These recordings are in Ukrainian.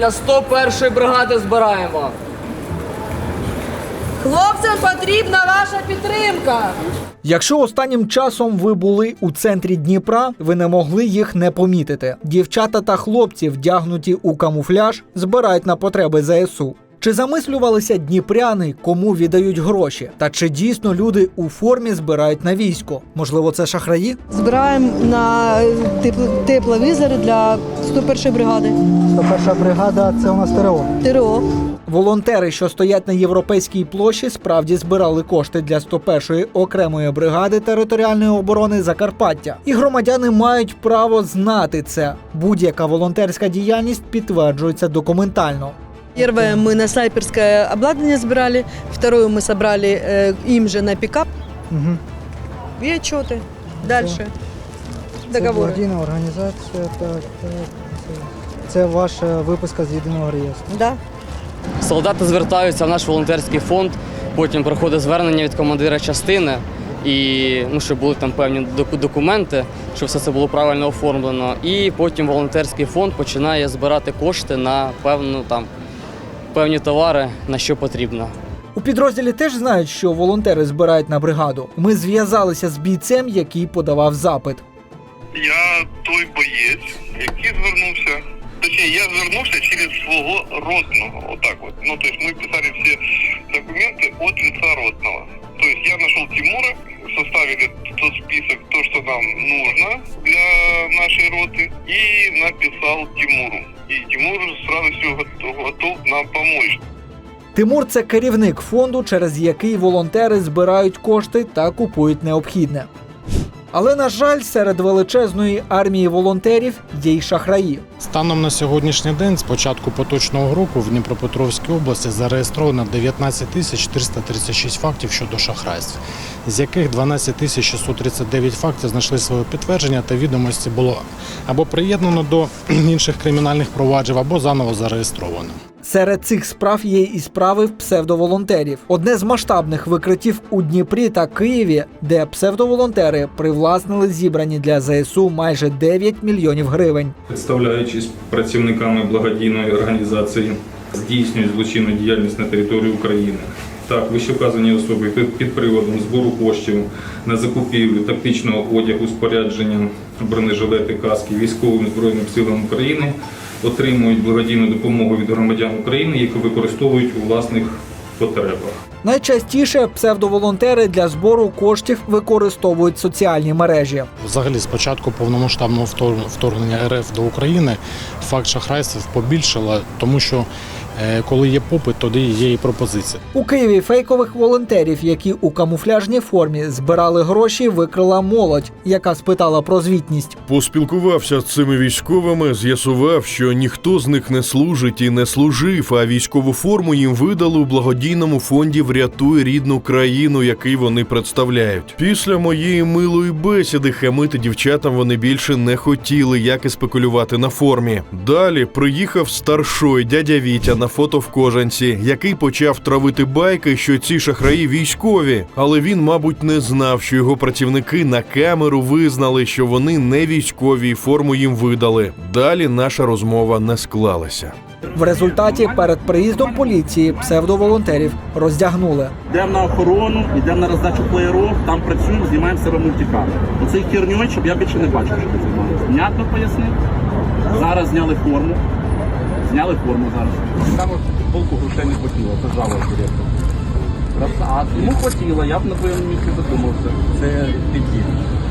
Для 101-ї бригади збираємо. Хлопцям потрібна ваша підтримка. Якщо останнім часом ви були у центрі Дніпра, ви не могли їх не помітити. Дівчата та хлопці, вдягнуті у камуфляж, збирають на потреби ЗСУ. Чи замислювалися дніпряни, кому віддають гроші? Та чи дійсно люди у формі збирають на військо? Можливо, це шахраї? Збираємо на тепло- тепловізори для 101-ї бригади. 101 бригада це у нас ТРО. ТРО. Волонтери, що стоять на європейській площі, справді збирали кошти для 101-ї окремої бригади територіальної оборони Закарпаття. І громадяни мають право знати це. Будь-яка волонтерська діяльність підтверджується документально. Первое мы на снайперское обладнание собрали, второе мы собрали э, им же на пикап Угу. и отчеты. Дальше. Договоры. Благодійна організація, так, так. Це, це ваша виписка з єдиного реєстру. Да. Солдати звертаються в наш волонтерський фонд, потім приходить звернення від командира частини. І ну, щоб були там певні доку- документи, щоб все це було правильно оформлено. І потім волонтерський фонд починає збирати кошти на певну там певні товари, на що потрібно. У підрозділі теж знають, що волонтери збирають на бригаду. Ми зв'язалися з бійцем, який подавав запит. Я той боєць, який звернувся. Точніше, я звернувся через свого родного. Отак от. Ну, то есть мы писали все документы от лица родного. То есть я нашел Тимура, составили тот список, то, что нам нужно для нашей роты, и написал Тимуру. И Тимур с радостью готов нам помочь. Тимур це керівник фонду, через який волонтери збирають кошти та купують необхідне. Але на жаль, серед величезної армії волонтерів є й шахраї. Станом на сьогоднішній день, з початку поточного року, в Дніпропетровській області зареєстровано 19 тисяч 436 фактів щодо шахрайств, з яких 12 тисяч 639 фактів знайшли своє підтвердження та відомості було або приєднано до інших кримінальних проваджень, або заново зареєстровано. Серед цих справ є і справи псевдоволонтерів. Одне з масштабних викриттів у Дніпрі та Києві, де псевдоволонтери привласнили зібрані для ЗСУ майже 9 мільйонів гривень. представляючись працівниками благодійної організації, здійснюють злочинну діяльність на території України. Так, вищевказані особи під, приводом збору коштів на закупівлю тактичного одягу, спорядження, бронежилети, каски військовим збройним силам України отримують благодійну допомогу від громадян України, яку використовують у власних потребах. Найчастіше псевдоволонтери для збору коштів використовують соціальні мережі. Взагалі, з початку повномасштабного вторгнення РФ до України факт шахрайств побільшало, тому що е, коли є попит, тоді є і пропозиція. У Києві фейкових волонтерів, які у камуфляжній формі збирали гроші, викрила молодь, яка спитала про звітність. Поспілкувався з цими військовими, з'ясував, що ніхто з них не служить і не служив, а військову форму їм видали у благодійному фонді Врятуй рідну країну, який вони представляють. Після моєї милої бесіди хамити дівчатам вони більше не хотіли, як і спекулювати на формі. Далі приїхав старшой дядя Вітя на фото в кожанці, який почав травити байки, що ці шахраї військові, але він, мабуть, не знав, що його працівники на камеру визнали, що вони не військові і форму їм видали. Далі наша розмова не склалася. В результаті перед приїздом поліції псевдоволонтерів роздягнули. Йдемо на охорону, йдемо на роздачу плеєрів, там працюємо, знімаємо себе мультиками. Оцей херньою, щоб я більше не бачив, що ти займаєшся. Внятно пояснив. Зараз зняли форму. Зняли форму зараз. Там футболку грошей не хотіло, це жалоба директор. А йому хотіло, я б на твоєму місці задумався. Це підхід.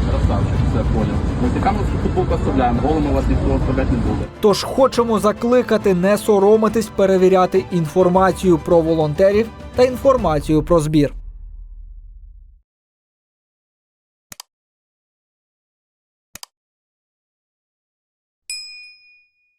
Красавчик, все понял. Мультиками футболку оставляємо, голими вас ніхто оставляти не буде. Тож хочемо закликати не соромитись перевіряти інформацію про волонтерів та інформацію про збір.